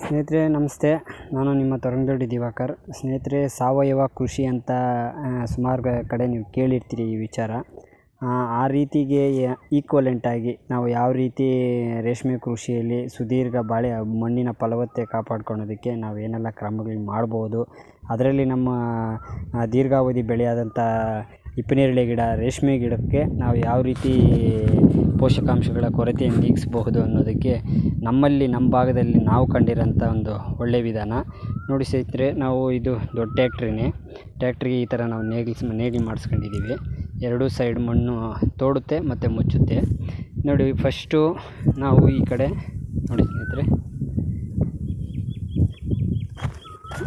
ಸ್ನೇಹಿತರೆ, ನಮಸ್ತೆ. ನಾನು ನಿಮ್ಮ ತರಂಗದೊಡ್ಡಿ ದಿವಾಕರ್. ಸ್ನೇಹಿತರೆ, ಸಾವಯವ ಕೃಷಿ ಅಂತ ಸುಮಾರು ಕಡೆ ನೀವು ಕೇಳಿರ್ತೀರಿ ಈ ವಿಚಾರ. ಆ ರೀತಿಗೆ ಈಕ್ವಲೆಂಟಾಗಿ ನಾವು ಯಾವ ರೀತಿ ರೇಷ್ಮೆ ಕೃಷಿಯಲ್ಲಿ ಸುದೀರ್ಘ ಬಾಳೆ, ಮಣ್ಣಿನ ಫಲವತ್ತೆ ಕಾಪಾಡ್ಕೊಳೋದಕ್ಕೆ ನಾವು ಏನೆಲ್ಲ ಕ್ರಮಗಳು ಮಾಡ್ಬೋದು, ಅದರಲ್ಲಿ ನಮ್ಮ ದೀರ್ಘಾವಧಿ ಬೆಳೆಯಾದಂಥ ಹಿಪ್ಪನೇರಳೆ ಗಿಡ, ರೇಷ್ಮೆ ಗಿಡಕ್ಕೆ ನಾವು ಯಾವ ರೀತಿ ಪೋಷಕಾಂಶಗಳ ಕೊರತೆಯನ್ನು ನೀಗಿಸಬಹುದು ಅನ್ನೋದಕ್ಕೆ ನಮ್ಮಲ್ಲಿ, ನಮ್ಮ ಭಾಗದಲ್ಲಿ ನಾವು ಕಂಡಿರೋಂಥ ಒಂದು ಒಳ್ಳೆಯ ವಿಧಾನ. ನೋಡಿ ಸ್ನೇಹಿತರೆ, ನಾವು ಇದು ದೊಡ್ಡ ಟ್ಯಾಕ್ಟ್ರಿನೇ. ಟ್ಯಾಕ್ಟ್ರಿಗೆ ಈ ಥರ ನಾವು ನೇಗಿಲ್ಸ್ ನೇಗಿಲು ಮಾಡಿಸ್ಕೊಂಡಿದ್ದೀವಿ. ಎರಡೂ ಸೈಡ್ ಮಣ್ಣು ತೋಡುತ್ತೆ ಮತ್ತು ಮುಚ್ಚುತ್ತೆ. ನೋಡಿ, ಫಸ್ಟು ನಾವು ಈ ಕಡೆ, ನೋಡಿ ಸ್ನೇಹಿತರೆ.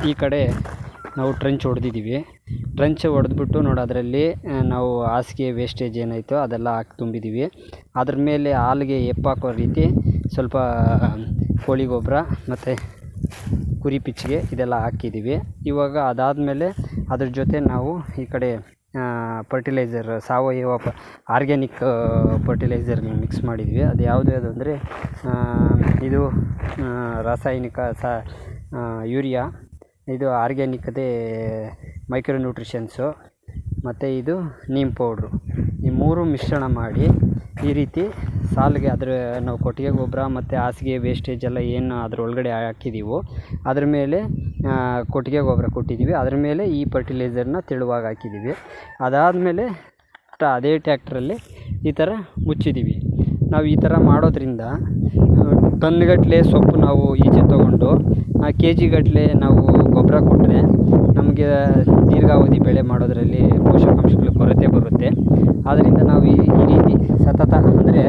ಈ ಕಡೆ ನಾವು ಟ್ರೆಂಚ್ ಹೊಡೆದಿದ್ದೀವಿ. ಟ್ರಂಚ್ ಹೊಡೆದ್ಬಿಟ್ಟು ನೋಡಿ, ಅದರಲ್ಲಿ ನಾವು ಹಾಸಿಗೆ ವೇಸ್ಟೇಜ್ ಏನಾಯಿತೋ ಅದೆಲ್ಲ ಹಾಕಿ ತುಂಬಿದ್ದೀವಿ ಅದ್ರ ಮೇಲೆ ಹಾಲಿಗೆ ಎಪ್ಪಾಕೋ ರೀತಿ ಸ್ವಲ್ಪ ಕೋಳಿ ಗೊಬ್ಬರ ಮತ್ತು ಕುರಿ ಪಿಚ್ಚಿಗೆ ಇದೆಲ್ಲ ಹಾಕಿದ್ದೀವಿ ಇವಾಗ ಅದಾದಮೇಲೆ ಅದ್ರ ಜೊತೆ ನಾವು ಈ ಕಡೆ ಫರ್ಟಿಲೈಸರ್ ಸಾವಯವ ಪ ಆರ್ಗ್ಯಾನಿಕ್ ಫರ್ಟಿಲೈಸರ್ ಮಿಕ್ಸ್ ಮಾಡಿದ್ವಿ. ಅದು ಯಾವುದು ಯಾವುದು ಅಂದರೆ ಇದು ರಾಸಾಯನಿಕ ಸ ಯೂರಿಯಾ. ಇದು ಆರ್ಗ್ಯಾನಿಕದೇ ಮೈಕ್ರೋ ನ್ಯೂಟ್ರಿಷನ್ಸು ಮತ್ತು ಇದು ನೀಮ್ ಪೌಡ್ರು ಈ ಮೂರು ಮಿಶ್ರಣ ಮಾಡಿ ಈ ರೀತಿ ಸಾಲಿಗೆ ಅದರ ನಾವು ಕೊಟ್ಟಿಗೆ ಗೊಬ್ಬರ ಮತ್ತು ಹಾಸಿಗೆ ವೇಸ್ಟೇಜ್ ಎಲ್ಲ ಏನು ಅದ್ರ ಒಳಗಡೆ ಹಾಕಿದ್ದೀವೋ ಅದ್ರ ಮೇಲೆ ಕೊಟ್ಟಿಗೆ ಗೊಬ್ಬರ ಕೊಟ್ಟಿದ್ದೀವಿ ಅದ್ರ ಮೇಲೆ ಈ ಫರ್ಟಿಲೈಸರ್ನ ತೆಳುವಾಗಿ ಹಾಕಿದ್ದೀವಿ ಅದಾದಮೇಲೆ ಅದೇ ಟ್ಯಾಕ್ಟ್ರಲ್ಲಿ ಈ ಥರ ಮುಚ್ಚಿದ್ದೀವಿ ನಾವು ಈ ಥರ ಮಾಡೋದ್ರಿಂದ ಟನ್ಗಟ್ಟಲೆ ಸೊಪ್ಪು ನಾವು ಈಚೆ ತೊಗೊಂಡು ಕೆ ಜಿಗಟ್ಟಲೆ ನಾವು ಗೊಬ್ಬರ ಕೊಟ್ಟರೆ ನಮಗೆ ದೀರ್ಘಾವಧಿ ಬೆಳೆ ಮಾಡೋದರಲ್ಲಿ ಪೋಷಕಾಂಶಗಳ ಕೊರತೆ ಬರುತ್ತೆ. ಆದ್ದರಿಂದ ನಾವು ಈ ಈ ರೀತಿ ಸತತ ಅಂದರೆ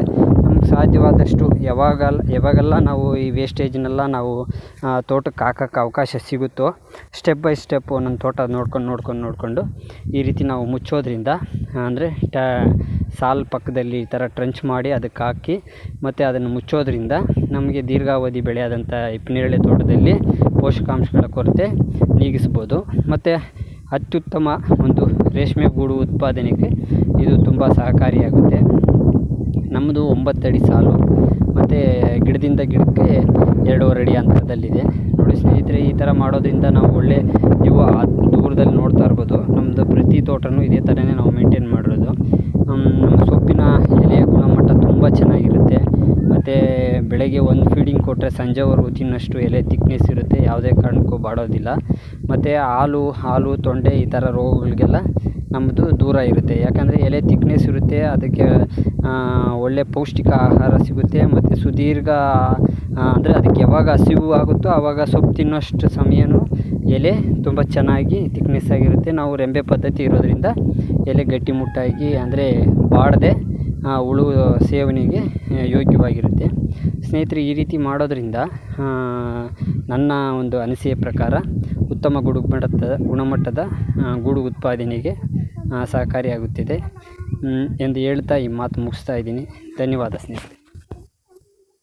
ನಮ್ಗೆ ಸಾಧ್ಯವಾದಷ್ಟು ಯಾವಾಗಲ್ಲ ಯಾವಾಗೆಲ್ಲ ನಾವು ಈ ವೇಸ್ಟೇಜ್ನೆಲ್ಲ ನಾವು ತೋಟಕ್ಕೆ ಹಾಕಕ್ಕೆ ಅವಕಾಶ ಸಿಗುತ್ತೋ ಸ್ಟೆಪ್ ಬೈ ಸ್ಟೆಪ್ ಒಂದೊಂದು ತೋಟ ನೋಡ್ಕೊಂಡು ನೋಡ್ಕೊಂಡು, ನೋಡಿಕೊಂಡು ಈ ರೀತಿ ನಾವು ಮುಚ್ಚೋದ್ರಿಂದ, ಅಂದರೆ ಟ, ಸಾಲು ಪಕ್ಕದಲ್ಲಿ ಈ ಥರ ಟ್ರಂಚ್ ಮಾಡಿ ಅದಕ್ಕೆ ಹಾಕಿ ಮತ್ತು ಅದನ್ನು ಮುಚ್ಚೋದ್ರಿಂದ ನಮಗೆ ದೀರ್ಘಾವಧಿ ಬೆಳೆಯಾದಂಥ ಹಿಪ್ಪನೇರಳೆ ತೋಟದಲ್ಲಿ ಪೋಷಕಾಂಶಗಳ ಕೊರತೆ ನೀಗಿಸ್ಬೋದು. ಮತ್ತು ಅತ್ಯುತ್ತಮ ಒಂದು ರೇಷ್ಮೆ ಗೂಡು ಉತ್ಪಾದನೆಗೆ ಇದು ತುಂಬ ಸಹಕಾರಿಯಾಗುತ್ತೆ. ನಮ್ಮದು ಒಂಬತ್ತು ಅಡಿ ಸಾಲು. ಮತ್ತು ಗಿಡದಿಂದ ಗಿಡಕ್ಕೆ ಎರಡೂವರೆ ಅಡಿ ಅಂತರದಲ್ಲಿದೆ. ನೋಡಿ ಸ್ನೇಹಿತರೆ, ಈ ಥರ ಮಾಡೋದ್ರಿಂದ ನಾವು ಒಳ್ಳೆ ನೀವು ದೂರದಲ್ಲಿ ನೋಡ್ತಾ ಇರ್ಬೋದು. ನಮ್ಮದು ಪ್ರತಿ ತೋಟನೂ ಇದೇ ಥರನೇ ನಾವು ಮೇಂಟೈನ್ ಮಾಡಿರೋದು. ನಮ್ಮ ಸೊಪ್ಪಿನ ಎಲೆಯ ಗುಣಮಟ್ಟ ತುಂಬ ಚೆನ್ನಾಗಿರುತ್ತೆ. ಮತ್ತು ಬೆಳಗ್ಗೆ ಒಂದು ಫೀಡಿಂಗ್ ಕೊಟ್ಟರೆ ಸಂಜೆವರೆಗೂ ತಿನ್ನೋಷ್ಟು ಎಲೆ ತಿಕ್ನೆಸ್ ಇರುತ್ತೆ, ಯಾವುದೇ ಕಾರಣಕ್ಕೂ ಬಾಡೋದಿಲ್ಲ. ಮತ್ತು ಹಾಲು ಹಾಲು, ತೊಂಡೆ ಈ ಥರ ರೋಗಗಳಿಗೆಲ್ಲ ನಮ್ಮದು ದೂರ ಇರುತ್ತೆ. ಯಾಕಂದರೆ ಎಲೆ ತಿಕ್ನೆಸ್ ಇರುತ್ತೆ, ಅದಕ್ಕೆ ಒಳ್ಳೆಯ ಪೌಷ್ಟಿಕ ಆಹಾರ ಸಿಗುತ್ತೆ, ಮತ್ತು ಸುದೀರ್ಘ ಅಂದರೆ ಅದಕ್ಕೆ ಯಾವಾಗ ಹಸಿವು ಆಗುತ್ತೋ ಆವಾಗ ಸೊಪ್ಪು ತಿನ್ನೋಷ್ಟು ಸಮಯನೂ ಎಲೆ ತುಂಬ ಚೆನ್ನಾಗಿ ತಿಕ್ನೆಸ್ ಆಗಿರುತ್ತೆ. ನಾವು ರೆಂಬೆ ಪದ್ಧತಿ ಇರೋದರಿಂದ ಎಲೆ ಗಟ್ಟಿಮುಟ್ಟಾಗಿ, ಅಂದರೆ ಬಾಡದೆ ಹುಳು ಸೇವನೆಗೆ ಯೋಗ್ಯವಾಗಿರುತ್ತೆ. ಸ್ನೇಹಿತರೆ, ಈ ರೀತಿ ಮಾಡೋದರಿಂದ ನನ್ನ ಒಂದು ಅನಿಸಿಕೆಯ ಪ್ರಕಾರ ಉತ್ತಮ ಗುಣಮಟ್ಟದ ಗುಣಮಟ್ಟದ ಗೂಡು ಉತ್ಪಾದನೆಗೆ ಸಹಕಾರಿಯಾಗುತ್ತಿದೆ. ಎಂದು ಹೇಳ್ತಾ ಈ ಮಾತು ಮುಗಿಸ್ತಾ ಇದ್ದೀನಿ. ಧನ್ಯವಾದ ಸ್ನೇಹಿತರೆ.